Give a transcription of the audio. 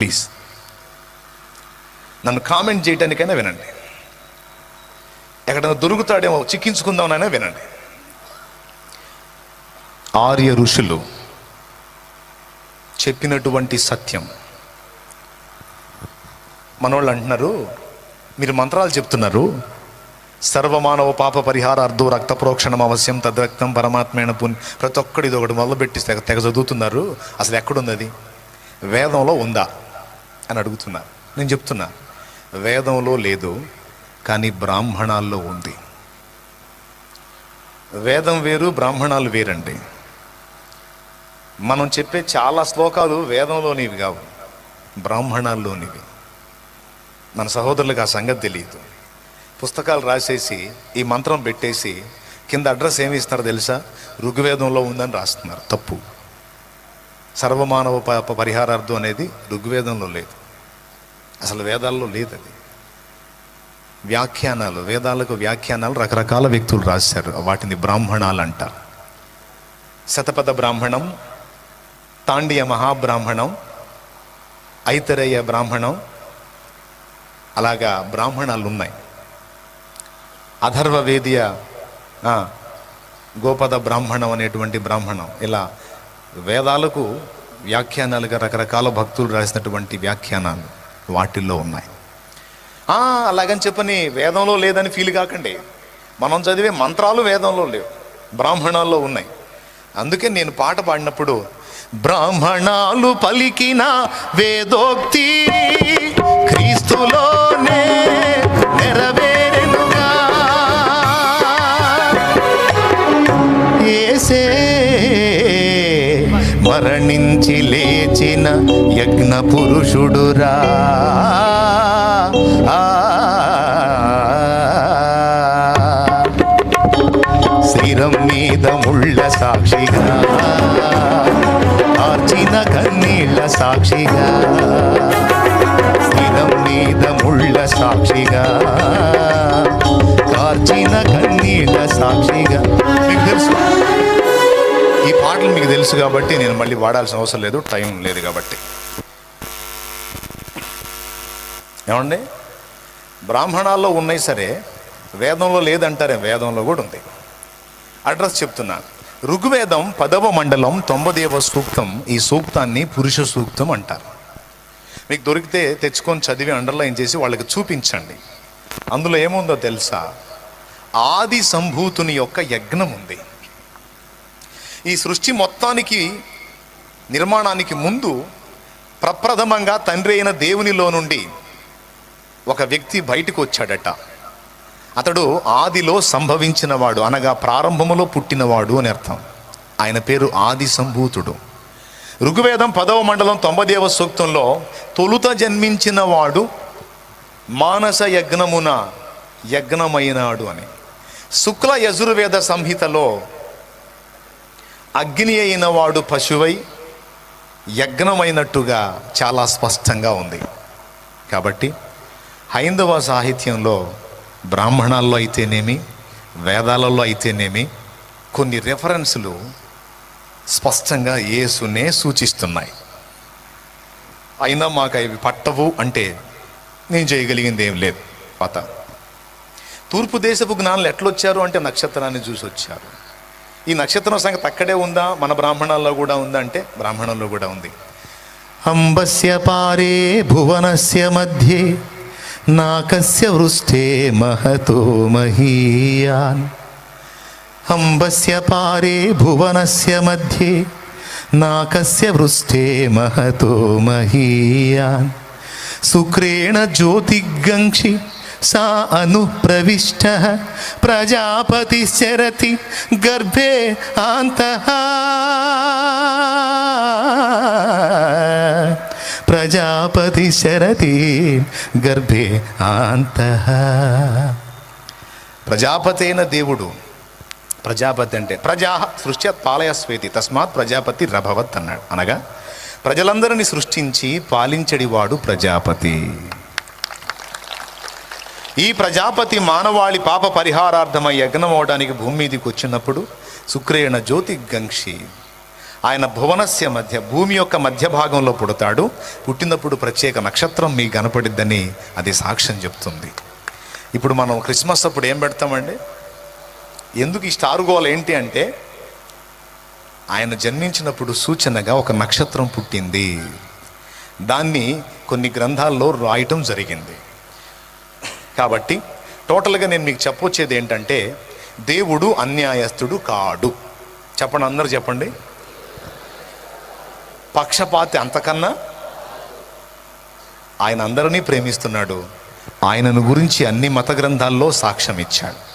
Please. నన్ను comment చేయటానికైనా వినండి. ఎక్కడైనా దొరుకుతాడేమో చిక్కించుకుందామనైనా వినండి. ఆర్య ఋషులు చెప్పినటువంటి సత్యం. మనోళ్ళు అంటున్నారు మీరు మంత్రాలు చెప్తున్నారు సర్వమానవ పాప పరిహారార్థం రక్త ప్రోక్షణం అవశ్యం తద్రక్తం పరమాత్మైన పుణ్య ప్రతి ఒక్కడు ఇది ఒకటి మొదలుపెట్టి తెగ తెగ చదువుతున్నారు. అసలు ఎక్కడుంది అది? వేదంలో ఉందా? అని అడుగుతున్నారు నేను చెప్తున్నా వేదంలో లేదు కానీ బ్రాహ్మణాల్లో ఉంది. వేదం వేరు బ్రాహ్మణాలు వేరండి. మనం చెప్పే చాలా శ్లోకాలు వేదంలోనివి కావు బ్రాహ్మణాల్లోనివి. మన సహోదరులకు ఆ సంగతి తెలియదు. పుస్తకాలు రాసేసి ఈ మంత్రం పెట్టేసి కింద అడ్రస్ ఏమి ఇస్తున్నారో తెలుసా? ఋగ్వేదంలో ఉందని రాస్తున్నారు తప్పు. సర్వమానవ పాప పరిహారార్థం అనేది ఋగ్వేదంలో లేదు. అసలు వేదాల్లో లేదు అది. వ్యాఖ్యానాలు వేదాలకు వ్యాఖ్యానాలు రకరకాల వ్యక్తులు రాశారు. వాటిని బ్రాహ్మణాలు అంటారు శతపథ బ్రాహ్మణం తాండియ మహాబ్రాహ్మణం ఐతరేయ బ్రాహ్మణం అలాగా బ్రాహ్మణాలు ఉన్నాయి అధర్వ వేదియ గోపద బ్రాహ్మణం అనేటువంటి బ్రాహ్మణం. ఇలా వేదాలకు వ్యాఖ్యానాలుగా రకరకాల భక్తులు రాసినటువంటి వ్యాఖ్యానాలు వాటిల్లో ఉన్నాయి. అలాగని చెప్పని వేదంలో లేదని ఫీల్ కాకండి. మనం చదివే మంత్రాలు వేదంలో లేవు. బ్రాహ్మణాల్లో ఉన్నాయి. అందుకే నేను పాట పాడినప్పుడు బ్రాహ్మణాలు పలికిన వేదోక్తి మరణించి లేచిన యజ్ఞ పురుషుడురా. శరీరం మీద ముళ్ళ సాక్షిగా. ఆర్చిన కన్నీళ్ళ సాక్షిగా. శరీరం మీద ముళ్ళ సాక్షిగా. ఈ పాటలు మీకు తెలుసు కాబట్టి నేను మళ్ళీ వాడాల్సిన అవసరం లేదు టైం లేదు కాబట్టి. ఏమండి? బ్రాహ్మణాల్లో ఉన్నాయి సరే వేదంలో లేదంటారే వేదంలో కూడా ఉంది. అడ్రస్ చెప్తున్నా. ఋగ్వేదం పదవ మండలం తొంభదేవ సూక్తం ఈ సూక్తాన్ని పురుష సూక్తం అంటారు. మీకు దొరికితే తెచ్చుకొని చదివి అండర్లైన్ చేసి వాళ్ళకి చూపించండి. అందులో ఏముందో తెలుసా? ఆది సంభూతుని యొక్క యజ్ఞం ఉంది. ఈ సృష్టి మొత్తానికి నిర్మాణానికి ముందు ప్రప్రథమంగా తండ్రి అయిన దేవునిలో నుండి ఒక వ్యక్తి బయటకు వచ్చాడట. అతడు ఆదిలో సంభవించినవాడు అనగా ప్రారంభములో పుట్టినవాడు అని అర్థం. ఆయన పేరు ఆది సంభూతుడు ఋగ్వేదం పదవ మండలం తొంభదేవ సూక్తంలో తొలుత జన్మించినవాడు మానస యజ్ఞమున యజ్ఞమైనాడు అని. శుక్ల యజుర్వేద సంహితలో అగ్ని అయిన వాడు పశువై యజ్ఞమైనట్టుగా చాలా స్పష్టంగా ఉంది. కాబట్టి హైందవ సాహిత్యంలో బ్రాహ్మణాల్లో అయితేనేమి వేదాలలో అయితేనేమి కొన్ని రెఫరెన్సులు స్పష్టంగా యేసునే సూచిస్తున్నాయి. అయినా మాకు అవి పట్టవు అంటే నేను చేయగలిగింది ఏం లేదు. పత. తూర్పు దేశపు జ్ఞానులు ఎట్లొచ్చారు అంటే నక్షత్రాన్ని చూసి వచ్చారు ఈ నక్షత్రం సంగతి అక్కడే ఉందా? మన బ్రాహ్మణాల్లో కూడా ఉందా అంటే బ్రాహ్మణంలో కూడా ఉంది. అంబస్య పారే భువనస్య మధ్య నాకస్య వృష్టే మహతో మహీయాన్. అంబస్య పారే భువనస్య మధ్య నాకస్య వృష్టే మహతో మహీయాన్. శుక్రేణ జ్యోతిగంక్షి సా అనుప్రవిష్ట ప్రజాపతిశ్చరతి గర్భే ఆంతః ప్రజాపతి శరతి గర్భే ఆంతః ప్రజాపతైన దేవుడు ప్రజాపతి అంటే ప్రజా సృష్ట్యాత్ పాలయస్వేతి తస్మాత్ ప్రజాపతి రభవత్ అన్నాడు. అనగా ప్రజలందరినీ సృష్టించి పాలించడివాడు ప్రజాపతి. ఈ ప్రజాపతి మానవాళి పాప పరిహారార్థమై యజ్ఞం అవడానికి భూమి మీదకి వచ్చినప్పుడు శుక్రేణ జ్యోతి గంక్షి ఆయన భువనస్య మధ్య భూమి యొక్క మధ్య భాగంలో పుడతాడు. పుట్టినప్పుడు ప్రత్యేక నక్షత్రం మీకు కనపడిద్దని అది సాక్ష్యం చెప్తుంది. ఇప్పుడు మనం క్రిస్మస్ అప్పుడు ఏం పెడతామండి? ఎందుకు ఈ స్టార్ గోల్ ఏంటి అంటే ఆయన జన్మించినప్పుడు సూచనగా ఒక నక్షత్రం పుట్టింది. దాన్ని కొన్ని గ్రంథాల్లో రాయటం జరిగింది. కాబట్టి టోటల్గా నేను మీకు చెప్పొచ్చేది ఏంటంటే దేవుడు అన్యాయస్తుడు కాడు. చెప్పండి అందరూ చెప్పండి. పక్షపాతి అంతకన్నా ఆయన అందరినీ ప్రేమిస్తున్నాడు. ఆయనను గురించి అన్ని మత గ్రంథాల్లో సాక్ష్యం ఇచ్చాడు